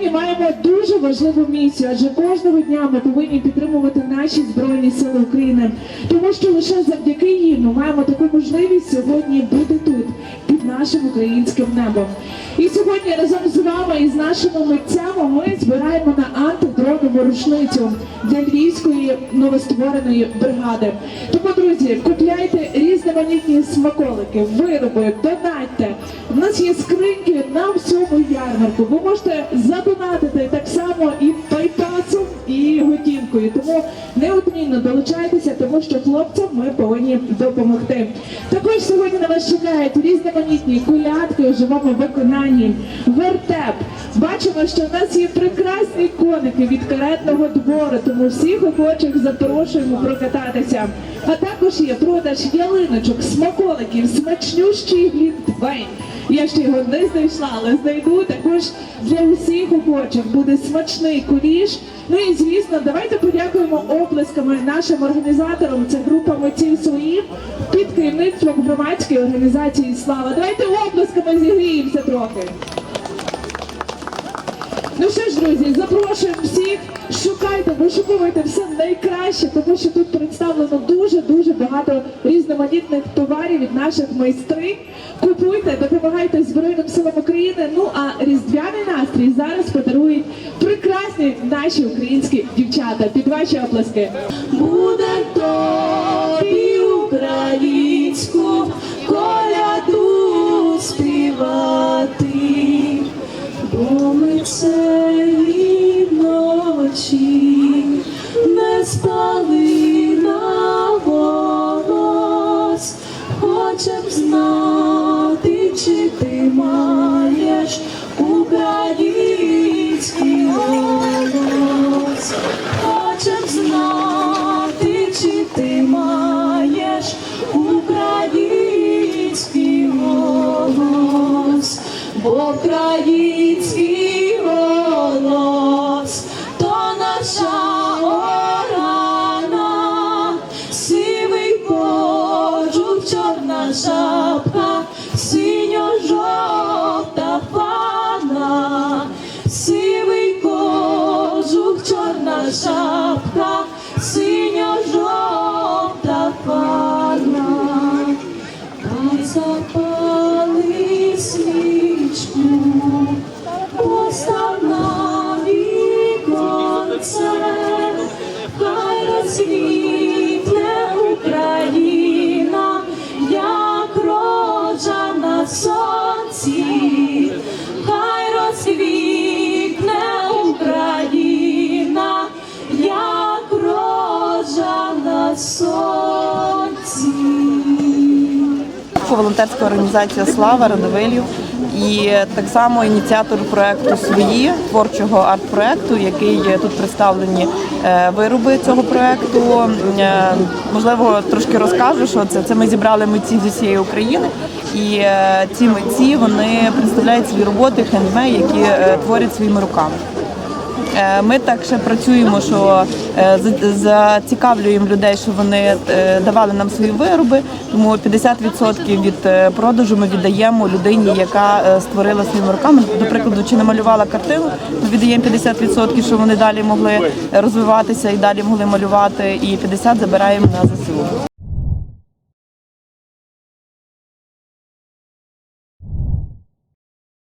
маємо дуже важливу місію, адже кожного дня ми повинні підтримувати наші збройні сили України, тому що лише завдяки їм ми маємо таку можливість сьогодні бути тут, під нашим українським небом. І сьогодні разом з вами і з нашими митцями ми збираємо на антидронову рушницю для львівської новоствореної бригади. Тому, друзі, купляйте різноманітні смаколики, вироби, донатьте. У нас є скриньки на всьому ярмарку. Ви можете задонатити так само і і готівкою. Тому неодмінно долучайтеся, тому що хлопцям ми повинні допомогти. Також сьогодні на вас чекають різноманітні колядки у живому виконанні, вертеп. Бачимо, що в нас є прекрасні коники від каретного двору, тому всіх охочих запрошуємо прокататися. А також є продаж ялиночок, смаколиків, смачнющий глінтвейн. Я ще його не знайшла, але знайду також для усіх охочих буде смачний куліш. Ну і звісно, давайте подякуємо оплесками нашим організаторам. Це група митців свої під керівництвом громадської організації Слава. Давайте оплесками зігріємося трохи. Ну що ж, друзі, запрошуємо всіх. Шукайте, вишуковуйте все найкраще, тому що тут представлено дуже дуже багато різноманітних товарів від наших майстрів. Купуйте, допомагайте Збройним силам України. Ну а різдвяний настрій зараз подарують прекрасні наші українські дівчата. Під ваші оплески. Буде тобі українську коляду співати, бо ми цієї ночі не спали хочем знати, чи ти маєш український голос. Хочем знати, чи ти маєш український голос, бо український волонтерська організація Слава Радовилів і так само ініціатор проекту свої творчого арт-проекту, який тут представлені е, вироби цього проекту. Е, Можливо, трошки розкажу, що це. Це ми зібрали митців зі всієї України, і е, ці митці вони представляють свої роботи хендмей, які творять своїми руками. Е, Ми так ще працюємо, що е, зацікавлюємо людей, щоб вони е, давали нам свої вироби. Тому 50% від продажу ми віддаємо людині, яка створила своїми руками. До прикладу, чи намалювала картину, ми віддаємо 50%, щоб вони далі могли розвиватися і далі могли малювати, і 50% забираємо на ЗСУ.